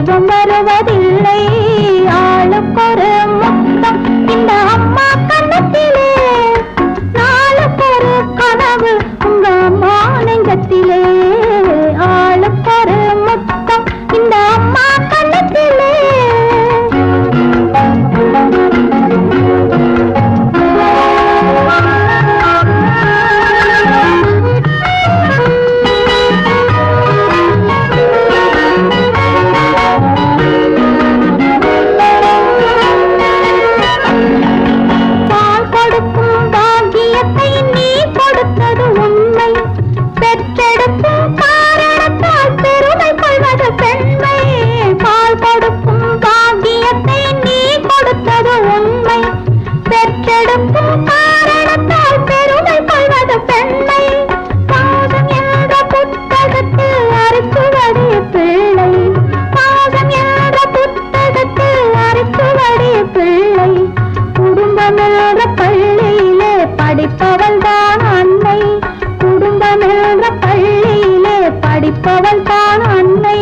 தெய்வம் வருவதே பவன் தான் அன்னை